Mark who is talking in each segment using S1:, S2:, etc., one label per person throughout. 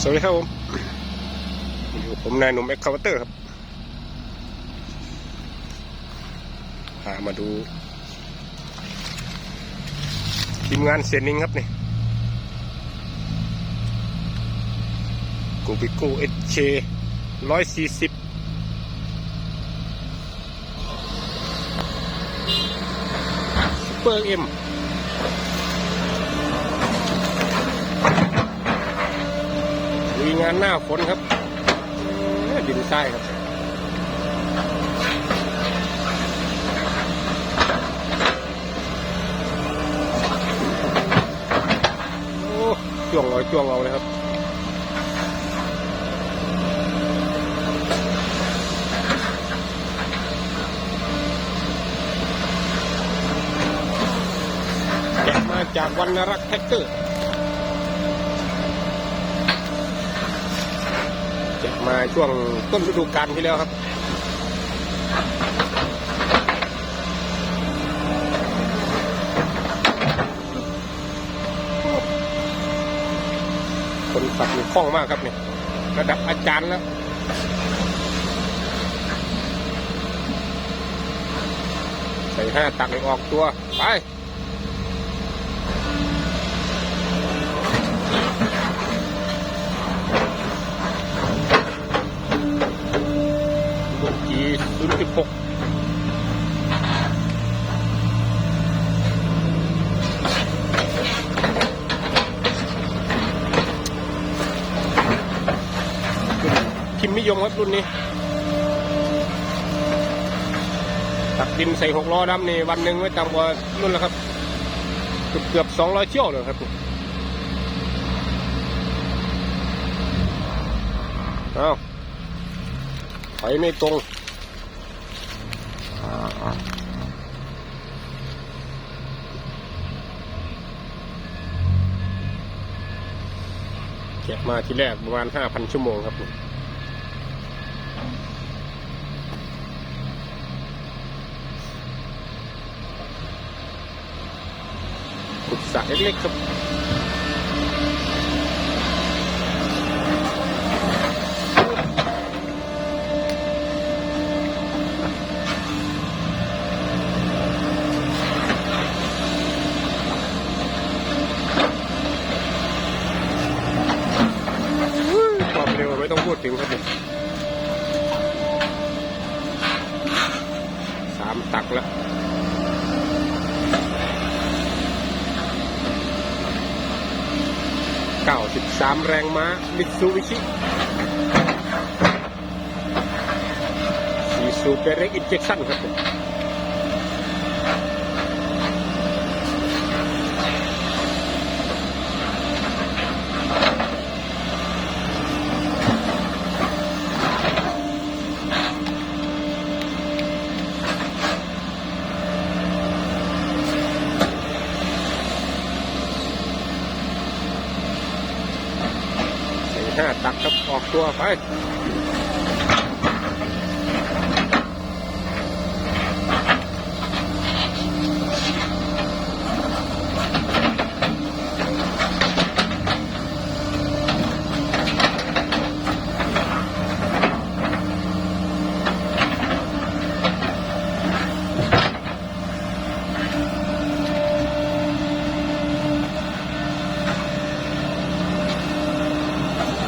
S1: สวัสดีครับผมอยู่ผมนายหนุ่มเอ็กคาว์เตอร์ครับพามาดูทีมงานเซนนิงครับนี่กูปิโกเอชเชร้อยสี่สิบเปอร์เอ็ม ลุย งานหน้าฝนครับดินทรายครับโอ้จ้วงเอาจ้วงเอาเลยครับแกะมาจากวันนรักแท็กเตอร์ แกะ มาช่วงต้นฤดูกาลที่แล้วครับ คนขับนี่คล่องมากครับเนี่ยระดับอาจารย์แล้วใส่ห้าตักให้ออกตัว ไปีศูนย์จุดหกพิมพ์นิยมครับรุ่นนี้ ตักดินใส่หกล้อดำนี่วันหนึ่งไม่ต่ำกว่ารุ่นแล้วครับ เกือบเกือบสองร้อยเที่ยวเลยครับเอาถอยไม่ตรง แกะมาที่แรกประมาณห้าพันชั่วโมงครับขุดสระเล็กๆครับ เร็วไม่ต้องพูดถึงครับผมสามตักแล้วเก้าสิบสามแรงม้ามิตซูบิชิสีสูเปเร็กอินเจคชั่นครับผมใส่ห้าตั กครับออกตัวไป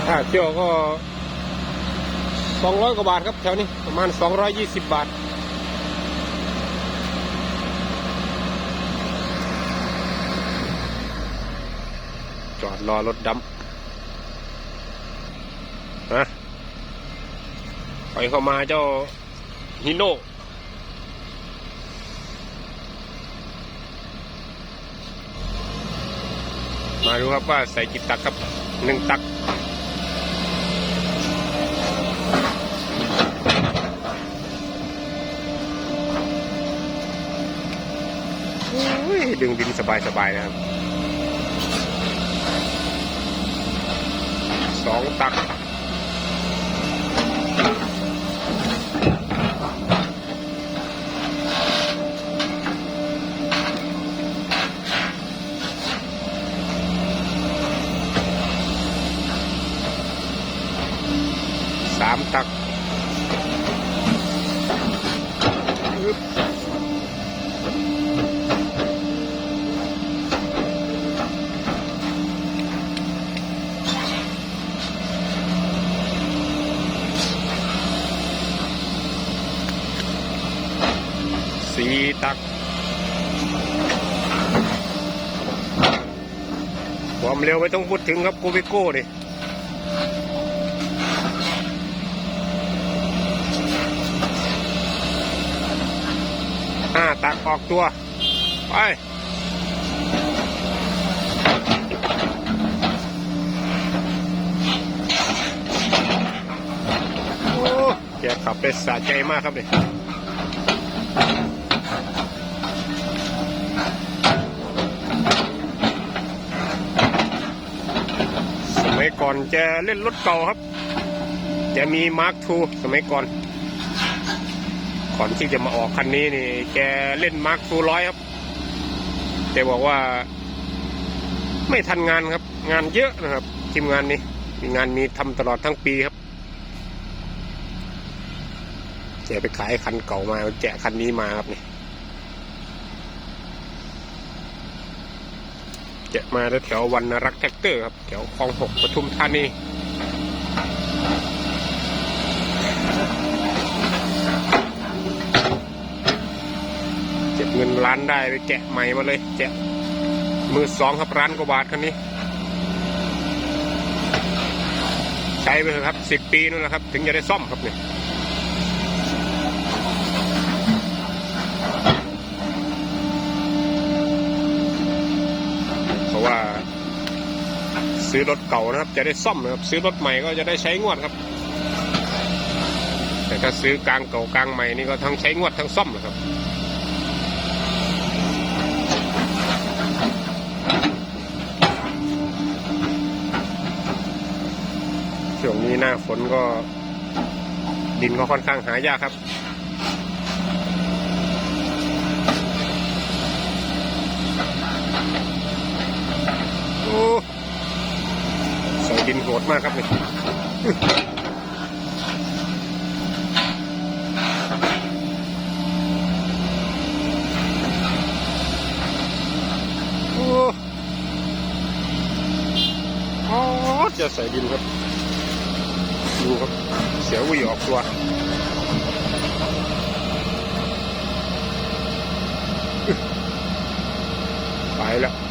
S1: ค่าเที่ยวก็สองร้อยกว่าบาทครับแถวนี้ประมาณสองร้อยยี่สิบบาท จอดรอรถดำนะไปเข้ามาเจ้าฮิโน่มาดูครับว่าใส่กี่ตักครับหนึ่งตัก อุ้ย ดึงดินสบายๆนะครับสองตัก ตักความเร็วไม่ต้องพูดถึงครับโกเบโก้ดิห้าตักออกตัว ไปโอ้แกขับได้สะใจมากครับเนี่ย สมัย ก่อนจะเล่นรถเก่าครับ จะมีมาร์คทูสมัยก่อน ก่อนที่จะมาออกคันนี้นี่แกเล่นมาร์คทูร้อยครับแกบอกว่า ไม่ทันงานครับ งานเยอะนะครับทีมงานนี้มีงานมีทำตลอดทั้งปีครับแกไปขายคันเก่ามาแจกคันนี้มาครับนี่ จะมาแถววันรักแท็กเตอร์ครับแถวคลองหกปทุมธานีเก็บเงินล้านได้ไปแกะใหม่มาเลยแกะมือสองครับร้านกว่าบาทคันนี้ ใช้ไปเถอะครับสิบปีนู่นนะครับ ถึงจะได้ซ่อมครับเนี่ย ซื้อรถเก่านะครับ จะได้ซ่อมนะครับ ซื้อรถใหม่ก็จะได้ใช้งวดครับ แต่ถ้าซื้อกลางเก่ากลางใหม่นี่ก็ทั้งใช้งวดทั้งซ่อมนะครับช่วงนี้หน้าฝนก็ดินก็ค่อนข้างหายากครับโอ้ ใส่ดินโหดมากครับเนี่ยโอ้อ๋อจะใส่ดินครับ ดูครับ เสียวีออกตัวไปแล้ว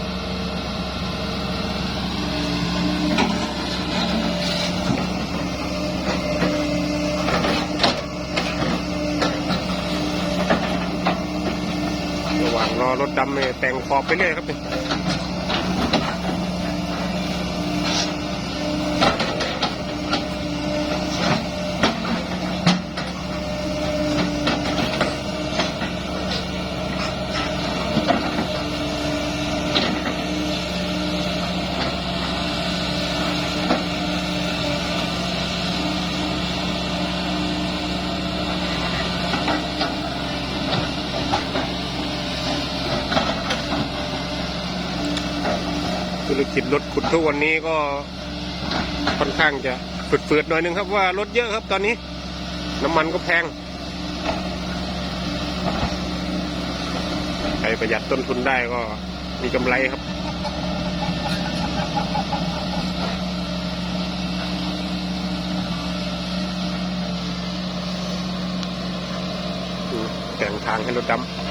S1: ระหว่างรอรถดำเนี่ยแต่งขอบไปเรื่อยครับเนี่ ยธุรกิจรถขุดทุกวันนี้ก็ค่อนข้างจะฝืดๆหน่อยนึงครับว่ารถเยอะครับตอนนี้ น้ำมันก็แพงใครประหยัดต้นทุนได้ก็มีกำไรครับแต่งทางให้รถดำ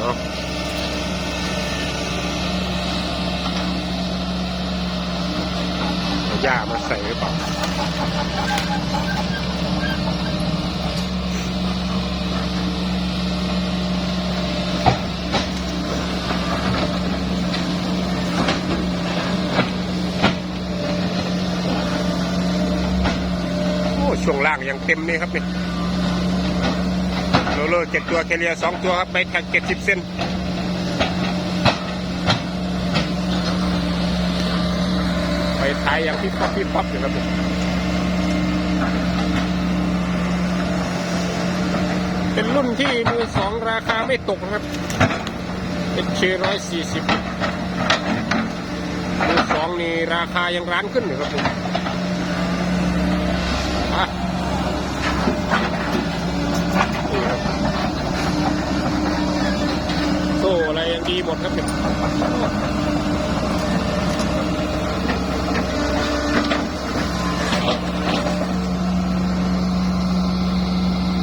S1: เอาเอามาใส่หรือเปล่าโอ้ช่วงล่างยังเต็มนี่ครับนี่โลโลเจ็ดตัวแคเรียสองตัวครับไปแท็กเจ็ดสิบเซน ไปท้ายอย่างพี่ป๊อปพี่ป๊อปอยู่ครับเป็นรุ่นที่มือสองราคาไม่ตกนะครับ HK ร้อยสี่สิบมือสองนี่ราคายังร้านขึ้นอยู่ครับผมอะโซ่อะไรยังดีหมดครับเนี่ย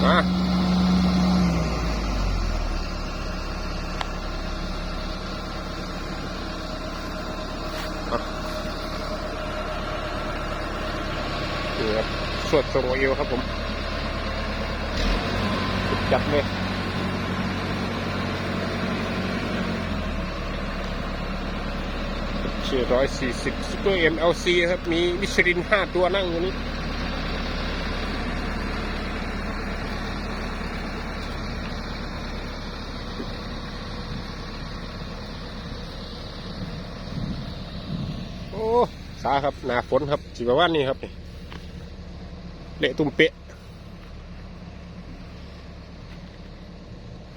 S1: มา นี่ครับส วดทรงโอเอวครับผมจับเลยชื่อร้อยสี่สิบซูเปอร์เอ็มเอลซีครับ มีมิชลินห้าตัวนั่งอยู่นี้โอ้ สาครับ หนาฝนครับสิบวันนี้ครับ เละตุ้มเปะ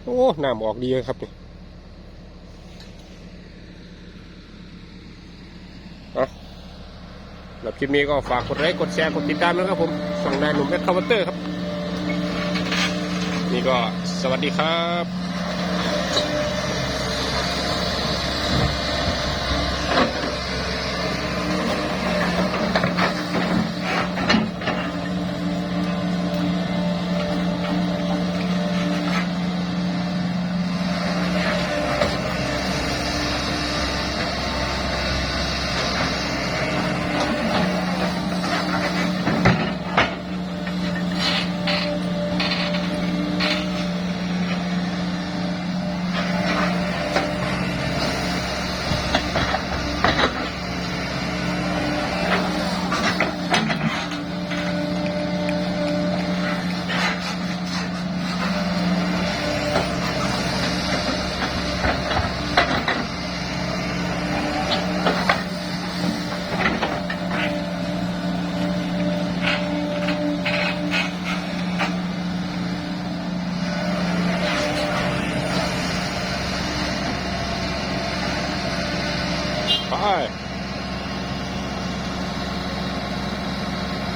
S1: โอ้น้ำออกดีเลยครับนี่เอาหลับคลิปนี้ก็ฝากกดไลค์กดแชร์กดติดตามนะครับผมส่องนายหนุ่มแอดคาร์เตอร์ครับ นี่ก็สวัสดีครับ